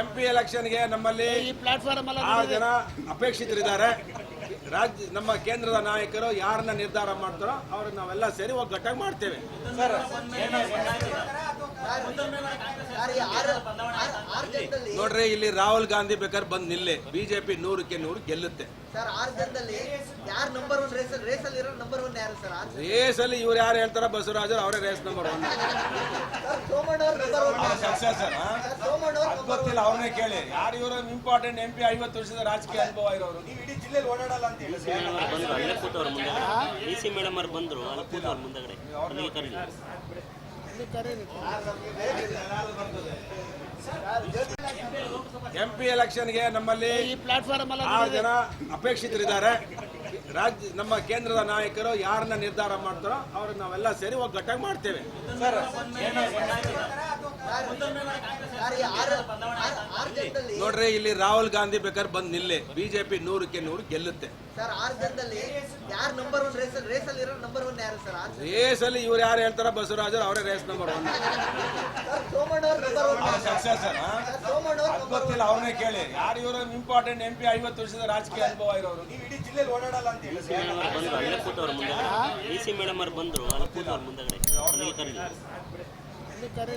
M P ಎಲೆಕ್ಷನ್ಗೆ ನಮ್ಮಲ್ಲಿ ಈ ಪ್ಲಾಟ್ಫಾರ್ಮ್ ಆರು ಜನ ಅಪೇಕ್ಷಿತರಿದ್ದಾರೆ. ರಾಜ್ಯ ನಮ್ಮ ಕೇಂದ್ರದ ನಾಯಕರು ಯಾರನ್ನ ನಿರ್ಧಾರ ಮಾಡ್ತಾರೋ ಅವ್ರನ್ನ ನಾವೆಲ್ಲ ಸೇರಿ ಒಗ್ಗಟ್ಟಾಗಿ ಮಾಡ್ತೇವೆ. ಸರ್ ನೋಡ್ರಿ ಇಲ್ಲಿ ರಾಹುಲ್ ಗಾಂಧಿ ಬೇಕಾದ್ರೆ ಬಂದ್ ನಿಲ್ಲೆ. ಬಿಜೆಪಿ ನೂರಕ್ಕೆ ನೂರು ಗೆಲ್ಲುತ್ತೆ. ಸರ್ ಆರು ಜನದಲ್ಲಿ ಯಾರು ನಂಬರ್ ಒನ್ ರೇಸ್ ಅಲ್ಲಿ ಇರೋ ನಂಬರ್ ಒನ್ ಯಾರು ಸರ್ ರೇಸ್ ಅಲ್ಲಿ ಇವ್ರು ಯಾರು ಹೇಳ್ತಾರ ಬಸವರಾಜರು ಅವರೇ race number one success sir ಗೊತ್ತಿಲ್ಲ ಅವ್ರನ್ನೇ ಕೇಳಿ. ಯಾರು ಇವರು? ಇಂಪಾರ್ಟೆಂಟ್ ಎಂ ಪಿ ಐವತ್ತು ವರ್ಷದ ರಾಜಕೀಯ ಅನುಭವ ಇರೋರು. ನೀವು ಇಡೀ ಜಿಲ್ಲೆಯಲ್ಲಿ ಓಡಾಡಲ್ಲ ಅಂತ ಹೇಳಿ. ಬಂದ್ರು ಅಲ್ಲೇ ಕೂತವ್ರ ಮುಂದಗಡೆ ಡಿ ಸಿ ಮೇಡಮ್ ಅವ್ರು ಬಂದ್ರು ಅಲ್ಲಿ ಕೂತವ್ರ ಮುಂದಗಡೆ. ಅಲ್ಲಿಗೆ ಕರೀಲಿ ಎಂ ಪಿ ಎಲೆಕ್ಷನ್ಗೆ ನಮ್ಮಲ್ಲಿ ಈ ಪ್ಲಾಟ್ಫಾರ್ಮ್ ಆರು ಜನ ಅಪೇಕ್ಷಿತರಿದ್ದಾರೆ. ರಾಜ್ಯ ನಮ್ಮ ಕೇಂದ್ರದ ನಾಯಕರು ಯಾರನ್ನ ನಿರ್ಧಾರ ಮಾಡ್ತಾರೋ ಅವ್ರನ್ನ ನಾವೆಲ್ಲ ಸೇರಿ ಒಗ್ಗಟ್ಟಾಗಿ ಮಾಡ್ತೇವೆ. ನೋಡ್ರಿ ಇಲ್ಲಿ ರಾಹುಲ್ ಗಾಂಧಿ ಬೇಕಾದ್ರೆ ಬಂದ್ ನಿಲ್ಲೆ. ಬಿಜೆಪಿ ನೂರಕ್ಕೆ ನೂರು ಗೆಲ್ಲುತ್ತೆ. ಸರ್ ಆರು ಯಾರು ನಂಬರ್ ಒನ್ ರೇಸ್ ಅಲ್ಲಿ ಇರೋ ನಂಬರ್ ಒನ್ ಯಾರು ಸರ್? ರೇಸ್ ಅಲ್ಲಿ ಇವ್ರು ಯಾರು ಹೇಳ್ತಾರ ಬಸವರಾಜ್ ಅವರೇ ರೇಸ್ ನಂಬರ್ ಒನ್ ಗೊತ್ತಿಲ್ಲ ಅವ್ರನ್ನೇ ಕೇಳಿ. ಯಾರು ಇವರು? ಇಂಪಾರ್ಟೆಂಟ್ ಎಂ ಪಿ ಐವತ್ತು ವರ್ಷದ ರಾಜಕೀಯ ಅನುಭವ ಇರೋರು. ನೀವು ಇಡೀ ಜಿಲ್ಲೆಯಲ್ಲಿ ಓಡಾಡಲ್ಲ ಅಂತ ಹೇಳಿ. ಮೇಡಮ್ ಅವ್ರು ಬಂದ್ರು ಅಲ್ಲಿ ಕೂತವ್ರ